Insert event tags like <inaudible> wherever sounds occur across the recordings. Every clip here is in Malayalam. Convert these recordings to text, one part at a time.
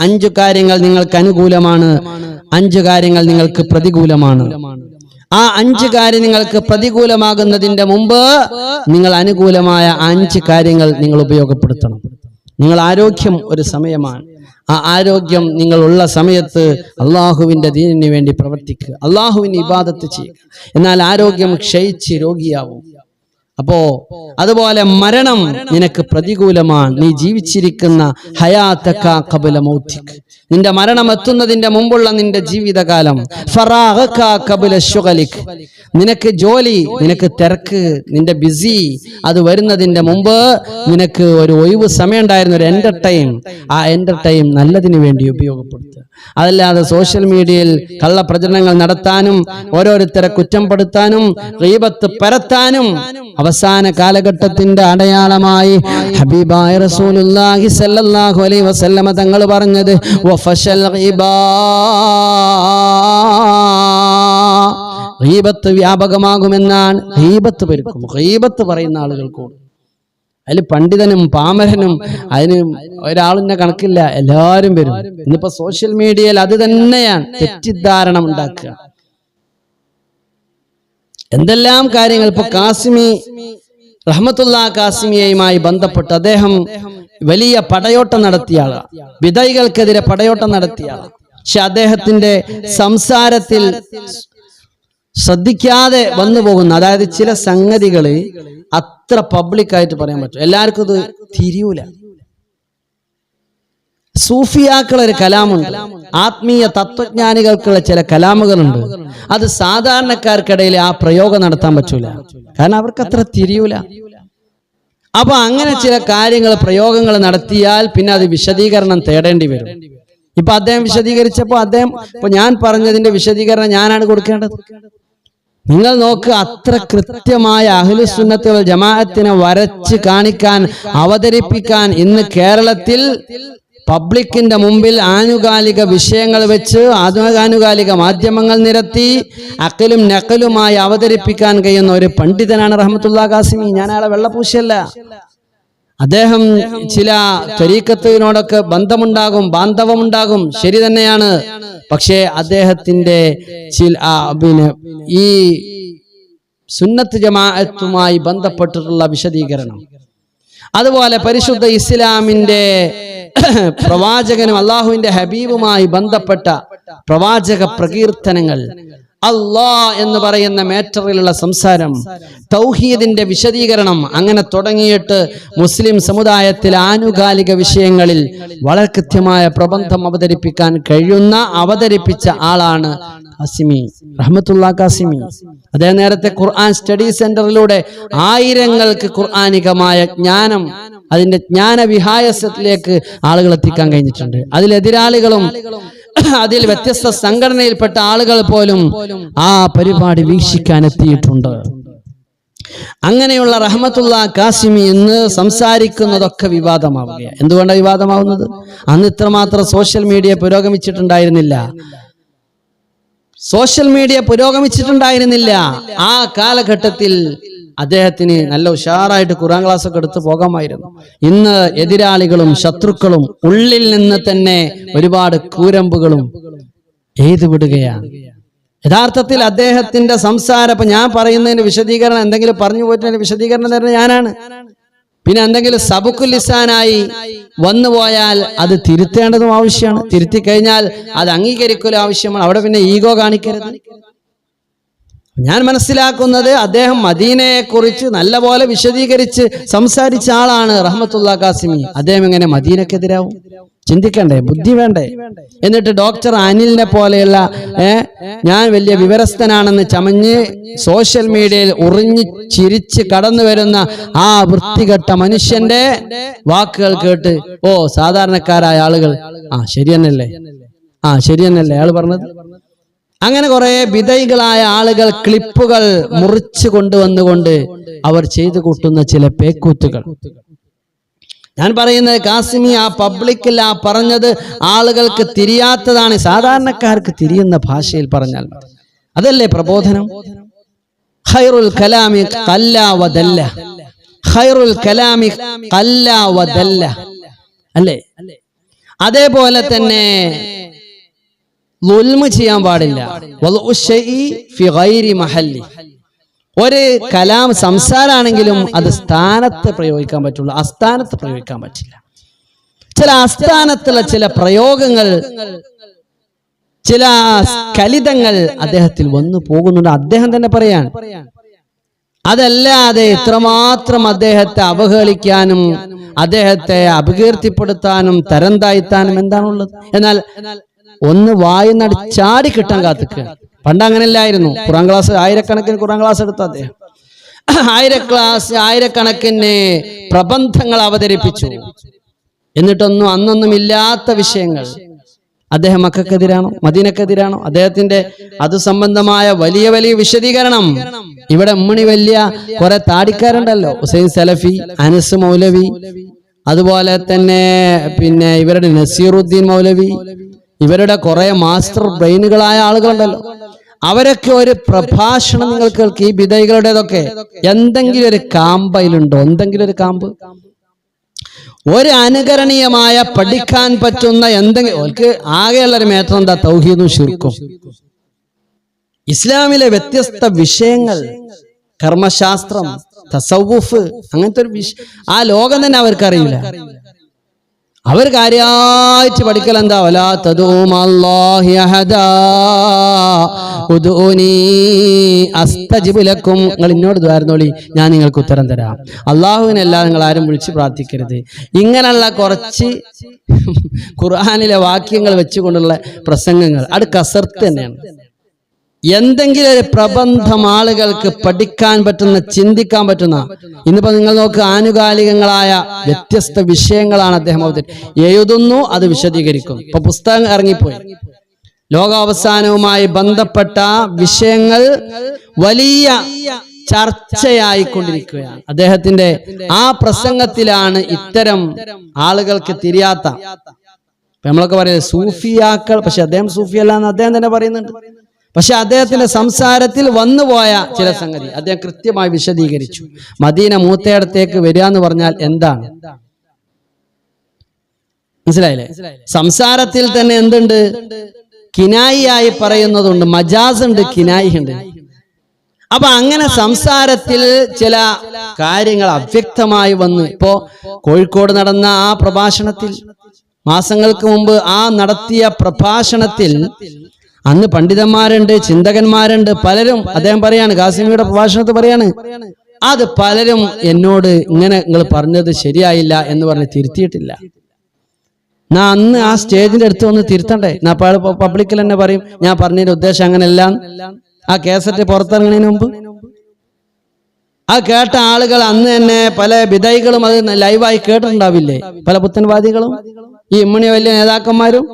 അഞ്ചു കാര്യങ്ങൾ നിങ്ങൾക്ക് അനുകൂലമാണ്. അഞ്ചു കാര്യങ്ങൾ നിങ്ങൾക്ക് പ്രതികൂലമാണ്. ആ അഞ്ച് കാര്യം നിങ്ങൾക്ക് പ്രതികൂലമാകുന്നതിന്റെ മുമ്പ് നിങ്ങൾ അനുകൂലമായ അഞ്ച് കാര്യങ്ങൾ നിങ്ങൾ ഉപയോഗപ്പെടുത്തണം. നിങ്ങൾ ആരോഗ്യം ഒരു സമയമാണ്. ആ ആരോഗ്യം നിങ്ങൾ ഉള്ള സമയത്ത് അള്ളാഹുവിന്റെ ദീനിന് വേണ്ടി പ്രവർത്തിക്കുക. അള്ളാഹുവിന് ഇബാദത്ത് ചെയ്യുക. എന്നാൽ ആരോഗ്യം ക്ഷയിച്ച് രോഗിയാവും. അപ്പോ അതുപോലെ മരണം നിനക്ക് പ്രതികൂലമാണ്. നീ ജീവിച്ചിരിക്കുന്ന ഹയാത്തക്ക കബല മൗത്തിക്. നിന്റെ മരണം എത്തുന്നതിന്റെ മുമ്പുള്ള നിന്റെ ജീവിതകാലം. കബല നിനക്ക് ജോലി നിനക്ക് തിരക്ക് നിന്റെ ബിസി അത് വരുന്നതിന്റെ മുമ്പ് നിനക്ക് ഒരു ഒഴിവ് സമയം ഉണ്ടായിരുന്ന ഒരു എന്റർടൈം ആ എന്റർടൈം നല്ലതിന് വേണ്ടി ഉപയോഗപ്പെടുത്തുക. അതല്ലാതെ സോഷ്യൽ മീഡിയയിൽ കള്ള പ്രചരണങ്ങൾ നടത്താനും ഓരോരുത്തരെ കുറ്റപ്പെടുത്താനും റീബത്ത് പരത്താനും അവസാന കാലഘട്ടത്തിന്റെ അടയാളമായി ഹബീബായ റസൂലുള്ളാഹി സല്ലല്ലാഹു അലൈഹി വസല്ലമ തങ്ങൾ പറഞ്ഞത് വഫശൽ ഗീബാ. ഗീബത്ത് വ്യാപകമാകുമെന്നാണ് ഗീബത്ത് പെരുക്കും. ഗീബത്ത് പറയുന്ന ആളുകൾ കൂടും. അതിൽ പണ്ഡിതനും പാമരനും അതിന് ഒരാളിന്റെ കണക്കില്ല എല്ലാവരും വരും. ഇന്നിപ്പോ സോഷ്യൽ മീഡിയയിൽ അത് തന്നെയാണ് തെറ്റിദ്ധാരണ ഉണ്ടാക്കുക. എന്തെല്ലാം കാര്യങ്ങൾ ഇപ്പൊ കാസിമി റഹ്മത്തുള്ള കാസിമിയയുമായി ബന്ധപ്പെട്ട് അദ്ദേഹം വലിയ പടയോട്ടം നടത്തിയ ആളാണ് വിധൈകൾക്കെതിരെ പടയോട്ടം നടത്തിയ ആളാണ് പക്ഷെ അദ്ദേഹത്തിന്റെ സംസാരത്തിൽ ശ്രദ്ധിക്കാതെ വന്നു പോകുന്ന അതായത് ചില സംഗതികൾ അത്ര പബ്ലിക്കായിട്ട് പറയാൻ പറ്റും. എല്ലാവർക്കും ഇത് തിരിയൂല. സൂഫിയാക്കളൊരു കലാമുണ്ട്. ആത്മീയ തത്വജ്ഞാനികൾക്കുള്ള ചില കലാമുകളുണ്ട്. അത് സാധാരണക്കാർക്കിടയിൽ ആ പ്രയോഗം നടത്താൻ പറ്റൂല. കാരണം അവർക്ക് അത്ര തിരിയൂല. അപ്പൊ അങ്ങനെ ചില കാര്യങ്ങൾ പ്രയോഗങ്ങൾ നടത്തിയാൽ പിന്നെ അത് വിശദീകരണം തേടേണ്ടി വരും. ഇപ്പൊ അദ്ദേഹം വിശദീകരിച്ചപ്പോ അദ്ദേഹം ഇപ്പൊ ഞാൻ പറഞ്ഞതിന്റെ വിശദീകരണം ഞാനാണ് കൊടുക്കേണ്ടത്. നിങ്ങൾ നോക്ക് അത്ര കൃത്യമായ അഹ്ലുസുന്നത്തുകൾ ജമാഅത്തിനെ വരച്ച് കാണിക്കാൻ അവതരിപ്പിക്കാൻ ഇന്ന് കേരളത്തിൽ പബ്ലിക്കിന്റെ മുമ്പിൽ ആനുകാലിക വിഷയങ്ങൾ വെച്ച് ആനുകാലിക മാധ്യമങ്ങൾ നിരത്തി അക്കലും നക്കലുമായി അവതരിപ്പിക്കാൻ കഴിയുന്ന ഒരു പണ്ഡിതനാണ് റഹമത്തുള്ള കാസിമി ഞാൻ അയാളെ വെള്ളപൂശല്ല അദ്ദേഹം ചില ത്വരീക്കത്തിനോടൊക്കെ ബന്ധമുണ്ടാകും ബാന്ധവമുണ്ടാകും. ശരി തന്നെയാണ്. പക്ഷേ അദ്ദേഹത്തിന്റെ ചില പിന്നെ ഈ സുന്നത്ത് ജമാഅത്തുമായി ബന്ധപ്പെട്ടിട്ടുള്ള വിശദീകരണം. അതുപോലെ പരിശുദ്ധ ഇസ്ലാമിന്റെ <coughs> പ്രവാചകനും അള്ളാഹുവിന്റെ ഹബീബുമായി ബന്ധപ്പെട്ട പ്രവാചക പ്രകീർത്തനങ്ങൾ. അള്ളാ എന്ന് പറയുന്ന മേറ്ററിലുള്ള സംസാരം. തൗഹീദിന്റെ വിശദീകരണം അങ്ങനെ തുടങ്ങിയിട്ട് മുസ്ലിം സമുദായത്തിലെ ആനുകാലിക വിഷയങ്ങളിൽ വളരെ കൃത്യമായ പ്രബന്ധം അവതരിപ്പിക്കാൻ കഴിയുന്ന അവതരിപ്പിച്ച ആളാണ് കാസിമി റഹ്മത്തുള്ള കാസിമി. അതേ നേരത്തെ ഖുർആൻ സ്റ്റഡി സെന്ററിലൂടെ ആയിരങ്ങൾക്ക് ഖുർആാനികമായ ജ്ഞാനം അതിന്റെ ജ്ഞാനവിഹായസത്തിലേക്ക് ആളുകൾ എത്തിക്കാൻ കഴിഞ്ഞിട്ടുണ്ട്. അതിലെതിരാളികളും അതിൽ വ്യത്യസ്ത സംഘടനയിൽപ്പെട്ട ആളുകൾ പോലും ആ പരിപാടി വീക്ഷിക്കാൻ എത്തിയിട്ടുണ്ട്. അങ്ങനെയുള്ള റഹ്മത്തുള്ള കാസിമി എന്ന് സംസാരിക്കുന്നതൊക്കെ വിവാദമാവുകയാണ്. എന്തുകൊണ്ടാണ് വിവാദമാവുന്നത്? അന്ന് ഇത്രമാത്രം സോഷ്യൽ മീഡിയ പുരോഗമിച്ചിട്ടുണ്ടായിരുന്നില്ല. സോഷ്യൽ മീഡിയ പുരോഗമിച്ചിട്ടുണ്ടായിരുന്നില്ല. ആ കാലഘട്ടത്തിൽ അദ്ദേഹത്തിന് നല്ല ഉഷാറായിട്ട് ഖുറാൻ ക്ലാസ് ഒക്കെ എടുത്ത് പോകാമായിരുന്നു. ഇന്ന് എതിരാളികളും ശത്രുക്കളും ഉള്ളിൽ നിന്ന് തന്നെ ഒരുപാട് കൂരമ്പുകളും എഴുതി വിടുകയാണ്. യഥാർത്ഥത്തിൽ അദ്ദേഹത്തിന്റെ സംസാരം ഇപ്പൊ ഞാൻ പറയുന്നതിന് വിശദീകരണം എന്തെങ്കിലും പറഞ്ഞു പോയിട്ട് വിശദീകരണം തരുന്നത് ഞാനാണ്. പിന്നെ എന്തെങ്കിലും സബുക്കുലിസാനായി വന്നു പോയാൽ അത് തിരുത്തേണ്ടതും ആവശ്യമാണ്. തിരുത്തി കഴിഞ്ഞാൽ അത് അംഗീകരിക്കലും ആവശ്യമാണ്. അവിടെ പിന്നെ ഈഗോ കാണിക്കരുത്. ഞാൻ മനസ്സിലാക്കുന്നത് അദ്ദേഹം മദീനയെക്കുറിച്ച് നല്ലപോലെ വിശദീകരിച്ച് സംസാരിച്ച ആളാണ് റഹ്മത്തുള്ള കാസിമി അദ്ദേഹം എങ്ങനെ മദീനക്കെതിരാവും? ചിന്തിക്കണ്ടേ? ബുദ്ധി വേണ്ടേ? എന്നിട്ട് ഡോക്ടർ അനിലിനെ പോലെയുള്ള ഞാൻ വലിയ വിവരസ്ഥനാണെന്ന് ചമഞ്ഞ് സോഷ്യൽ മീഡിയയിൽ ഉറിഞ്ഞ് ചിരിച്ച് കടന്നു വരുന്ന ആ വൃത്തികെട്ട മനുഷ്യന്റെ വാക്കുകൾ കേട്ട് ഓ സാധാരണക്കാരായ ആളുകൾ ആ ശരിയെന്നല്ലേ? ആ ശരിയെന്നല്ലേ? അയാൾ പറഞ്ഞത്? അങ്ങനെ കുറെ വിധൈകളായ ആളുകൾ ക്ലിപ്പുകൾ മുറിച്ചു കൊണ്ടുവന്നുകൊണ്ട് അവർ ചെയ്തു കൂട്ടുന്ന ചില പേക്കൂത്തുകൾ. ഞാൻ പറയുന്നത് കാസിമി ആ പബ്ലിക്കിൽ ആ പറഞ്ഞത് ആളുകൾക്ക് തിരിയാത്തതാണ്. സാധാരണക്കാർക്ക് തിരിയുന്ന ഭാഷയിൽ പറഞ്ഞാൽ അതല്ലേ പ്രബോധനം? ഖൈറുൽ കലാമി കല്ലാവതല്ല ഖൈറുൽ കലാമി കല്ലാവതല്ല അല്ലേ? അതേപോലെ തന്നെ ലുൽമ് ചെയ്യാൻ പാടില്ല. ഒരു കലാം സംസാരാണെങ്കിലും അത് സ്ഥാനത്ത് പ്രയോഗിക്കാൻ പറ്റുള്ളൂ. അസ്ഥാനത്ത് പ്രയോഗിക്കാൻ പറ്റില്ല. ചില അസ്ഥാനത്തുള്ള ചില പ്രയോഗങ്ങൾ ചില കലിതങ്ങൾ അദ്ദേഹത്തിൽ വന്നു പോകുന്നുണ്ട്. അദ്ദേഹം തന്നെ പറയാണ്. അതല്ലാതെ ഇത്രമാത്രം അദ്ദേഹത്തെ അവഹേളിക്കാനും അദ്ദേഹത്തെ അപകീർത്തിപ്പെടുത്താനും തരം താഴ്ത്താനും എന്താണുള്ളത്? എന്നാൽ ഒന്ന് വായുനടി ചാടി കിട്ടാൻ കാത്തിക്കുക പണ്ട് അങ്ങനെയല്ലായിരുന്നു. ഖുറാൻ ക്ലാസ് ആയിരക്കണക്കിന് ഖുറാൻ ക്ലാസ് എടുത്ത അദ്ദേഹം. ആയിര ക്ലാസ് ആയിരക്കണക്കിന് പ്രബന്ധങ്ങൾ അവതരിപ്പിച്ചു. എന്നിട്ടൊന്നും അന്നൊന്നും ഇല്ലാത്ത വിഷയങ്ങൾ. അദ്ദേഹം മക്കൾക്കെതിരാണോ മദീനക്കെതിരാണോ? അദ്ദേഹത്തിന്റെ അത് സംബന്ധമായ വലിയ വലിയ വിശദീകരണം. ഇവിടെ ഉമ്മണി വലിയ കുറെ താടിക്കാരുണ്ടല്ലോ. ഹുസൈൻ സലഫി അനസ് മൗലവി. അതുപോലെ തന്നെ പിന്നെ ഇവരുടെ നസീറുദ്ദീൻ മൗലവി. ഇവരുടെ കുറെ മാസ്റ്റർ ബ്രെയിനുകളായ ആളുകളുണ്ടല്ലോ. അവരൊക്കെ ഒരു പ്രഭാഷണം നിങ്ങൾ കേൾക്കും ഈ വിധൈകളുടേതൊക്കെ എന്തെങ്കിലും ഒരു കാമ്പ് അതിലുണ്ടോ? എന്തെങ്കിലും ഒരു കാമ്പ്? ഒരു അനുകരണീയമായ പഠിക്കാൻ പറ്റുന്ന എന്തെങ്കിലും അവർക്ക് ആകെയുള്ള ഒരു മേറ്റർ എന്താ? തൗഹീദും ശിർക്കും. ഇസ്ലാമിലെ വ്യത്യസ്ത വിഷയങ്ങൾ കർമ്മശാസ്ത്രം തസവുഫ് അങ്ങനത്തെ ഒരു വിഷ ആ ലോകം തന്നെ അവർക്കറിയില്ല. അവർ കാര്യമായിട്ട് പഠിക്കൽ എന്താ? വലാ അഹദാ. ഉദൂനി അസ്തജിബ് ലക്കും. നിങ്ങൾ എന്നോട് ദ്വാരുന്നോളി ഞാൻ നിങ്ങൾക്ക് ഉത്തരം തരാം. അള്ളാഹുവിനല്ല നിങ്ങൾ ആരും വിളിച്ച് പ്രാർത്ഥിക്കരുത്. ഇങ്ങനെയുള്ള കുറച്ച് ഖുർആാനിലെ വാക്യങ്ങൾ വെച്ചുകൊണ്ടുള്ള പ്രസംഗങ്ങൾ അത് കസർത്ത് തന്നെയാണ്. എന്തെങ്കിലും ഒരു പ്രബന്ധം ആളുകൾക്ക് പഠിക്കാൻ പറ്റുന്ന ചിന്തിക്കാൻ പറ്റുന്ന ഇന്നിപ്പോ നിങ്ങൾ നോക്ക് ആനുകാലികങ്ങളായ വ്യത്യസ്ത വിഷയങ്ങളാണ് അദ്ദേഹം എഴുതുന്നു അത് വിശദീകരിക്കും. ഇപ്പൊ പുസ്തകം ഇറങ്ങിപ്പോയി. ലോകാവസാനവുമായി ബന്ധപ്പെട്ട വിഷയങ്ങൾ വലിയ ചർച്ചയായിക്കൊണ്ടിരിക്കുകയാണ്. അദ്ദേഹത്തിന്റെ ആ പ്രസംഗത്തിലാണ് ഇത്തരം ആളുകൾക്ക് തിരിയാത്ത. നമ്മളൊക്കെ പറയുന്നത് സൂഫിയാക്കൾ പക്ഷെ അദ്ദേഹം സൂഫിയല്ല എന്ന് അദ്ദേഹം തന്നെ പറയുന്നുണ്ട്. പക്ഷെ അദ്ദേഹത്തിന്റെ സംസാരത്തിൽ വന്നുപോയ ചില സംഗതി. അദ്ദേഹം കൃത്യമായി വിശദീകരിച്ചു. മദീന മൂത്തയിടത്തേക്ക് വരിക എന്ന് പറഞ്ഞാൽ എന്താണ്? മനസ്സിലായില്ലേ? സംസാരത്തിൽ തന്നെ എന്തുണ്ട്? കിനായിയായി പറയുന്നതുണ്ട്. മജാസ് ഉണ്ട് കിനായി ഉണ്ട്. അപ്പൊ അങ്ങനെ സംസാരത്തിൽ ചില കാര്യങ്ങൾ അവ്യക്തമായി വന്നു. ഇപ്പോ കോഴിക്കോട് നടന്ന ആ പ്രഭാഷണത്തിൽ മാസങ്ങൾക്ക് മുമ്പ് ആ നടത്തിയ പ്രഭാഷണത്തിൽ അന്ന് പണ്ഡിതന്മാരുണ്ട് ചിന്തകന്മാരുണ്ട് പലരും അദ്ദേഹം പറയാണ് കാസിമിയുടെ പ്രഭാഷണത്തിൽ പറയാണ് അത് പലരും എന്നോട് ഇങ്ങനെ നിങ്ങൾ പറഞ്ഞത് ശരിയായില്ല എന്ന് പറഞ്ഞ് തിരുത്തിയിട്ടില്ല. ഞാൻ അന്ന് ആ സ്റ്റേജിന്റെ അടുത്ത് വന്ന് തിരുത്തണ്ടേ? ഞാൻ പബ്ലിക്കിൽ തന്നെ പറയും ഞാൻ പറഞ്ഞതിന്റെ ഉദ്ദേശം അങ്ങനെ എല്ലാം ആ കേസറ്റ് പുറത്തിറങ്ങുന്നതിന് മുമ്പ് ആ കേട്ട ആളുകൾ അന്ന് തന്നെ പല വിധൈകളും അത് ലൈവായി കേട്ടിട്ടുണ്ടാവില്ലേ? പല പുത്തൻവാദികളും ഈ ഇമ്മണി വലിയ നേതാക്കന്മാരും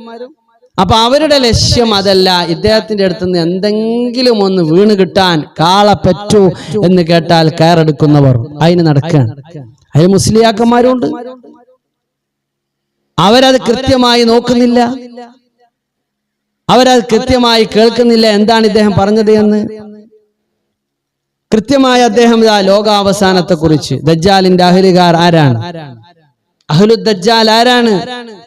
അപ്പൊ അവരുടെ ലക്ഷ്യം അതല്ല. ഇദ്ദേഹത്തിന്റെ അടുത്ത് നിന്ന് എന്തെങ്കിലും ഒന്ന് വീണ് കിട്ടാൻ കാള പറ്റൂ എന്ന് കേട്ടാൽ കയറെടുക്കുന്നവർ. അതിന് നടക്കാൻ അതിന് മുസ്ലിയാക്കന്മാരുണ്ട്. അവരത് കൃത്യമായി നോക്കുന്നില്ല. അവരത് കൃത്യമായി കേൾക്കുന്നില്ല. എന്താണ് ഇദ്ദേഹം പറഞ്ഞത് എന്ന്? കൃത്യമായി അദ്ദേഹം ഇതാ ലോകാവസാനത്തെ കുറിച്ച് ദജ്ജാലിന്റെ അഹലുകാർ ആരാണ്? അഹ്ലു ദജ്ജാൽ ആരാണ്?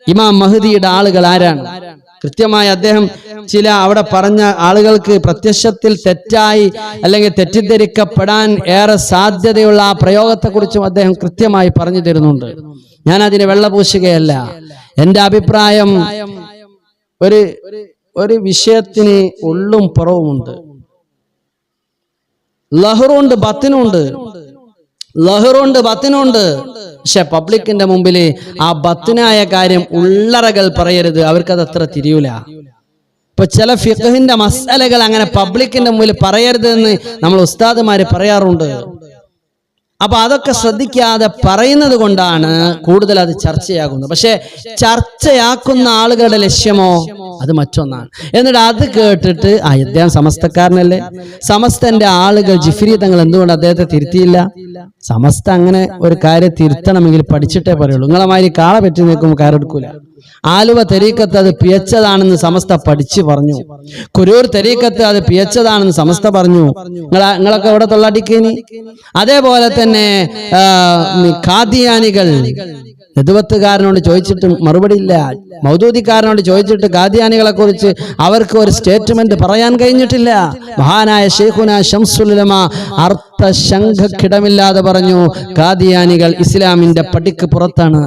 ഇമാം മഹദിയുടെ ആളുകൾ ആരാണ്? കൃത്യമായി അദ്ദേഹം ചില അവിടെ പറഞ്ഞ ആളുകൾക്ക് പ്രത്യക്ഷത്തിൽ തെറ്റായി അല്ലെങ്കിൽ തെറ്റിദ്ധരിക്കപ്പെടാൻ ഏറെ സാധ്യതയുള്ള ആ പ്രയോഗത്തെക്കുറിച്ചും അദ്ദേഹം കൃത്യമായി പറഞ്ഞു തരുന്നുണ്ട്. ഞാൻ അതിനെ വെള്ളപൂശുകയല്ല. എന്റെ അഭിപ്രായം ഒരു ഒരു വിഷയത്തിന് ഉള്ളും പുറവുമുണ്ട്. ലഹറുണ്ട് ബത്തിനുണ്ട്. ലഹറുണ്ട് ബത്തിനുണ്ട്. പക്ഷെ പബ്ലിക്കിന്റെ മുമ്പിൽ ആ ബത്തിനായ കാര്യം ഉള്ളറകൾ പറയരുത്. അവർക്കത് അത്ര തിരിയൂല. ഇപ്പൊ ചില ഫിഖഹിന്റെ മസാലകൾ അങ്ങനെ പബ്ലിക്കിന്റെ മുമ്പിൽ പറയരുത് എന്ന് നമ്മൾ ഉസ്താദുമാര് പറയാറുണ്ട്. അപ്പൊ അതൊക്കെ ശ്രദ്ധിക്കാതെ പറയുന്നത് കൊണ്ടാണ് കൂടുതൽ അത് ചർച്ചയാകുന്നത്. പക്ഷെ ചർച്ചയാക്കുന്ന ആളുകളുടെ ലക്ഷ്യമോ അത് മറ്റൊന്നാണ്. എന്നിട്ട് അത് കേട്ടിട്ട് ആ ഇദ്ദേഹം സമസ്തക്കാരനല്ലേ? സമസ്തന്റെ ആളുകൾ ജിഫിരി തങ്ങൾ എന്തുകൊണ്ട് അദ്ദേഹത്തെ തിരുത്തിയില്ല? സമസ്ത അങ്ങനെ ഒരു കാര്യം തിരുത്തണമെങ്കിൽ പഠിച്ചിട്ടേ പറയുള്ളൂ. നിങ്ങളെ മാതിരി കാള പറ്റി നിൽക്കുമ്പോൾ കയറെടുക്കൂല ആലുവ തെരീക്കത്ത് അത് പിയച്ചതാണെന്ന് സമസ്ത പഠിച്ചു പറഞ്ഞു. കുരൂർ തെരീക്കത്ത് അത് പിയച്ചതാണെന്ന് സമസ്ത പറഞ്ഞു. നിങ്ങളെ നിങ്ങളൊക്കെ എവിടെ തൊള്ളാട്ടിക്കേനി? അതേപോലെ തന്നെ കാദിയാനികൾ നെതുവത്തുകാരനോട് ചോദിച്ചിട്ട് മറുപടി ഇല്ല മൗദൂദിക്കാരനോട് ചോദിച്ചിട്ട് ഖാദിയാനികളെ കുറിച്ച് അവർക്ക് ഒരു സ്റ്റേറ്റ്മെന്റ് പറയാൻ കഴിഞ്ഞിട്ടില്ല. മഹാനായ ഷെയ്ഖുന ഷംസുലമ കിടമില്ലാതെ പറഞ്ഞു ഖാദിയാനികൾ ഇസ്ലാമിന്റെ പടിക്ക് പുറത്താണ്.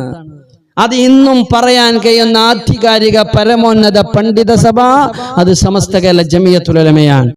അത് ഇന്നും പറയാൻ കഴിയുന്ന ആധികാരിക പരമോന്നത പണ്ഡിത സഭ അത് സമസ്ത കേരള ജമിയത്തുലമയാണ്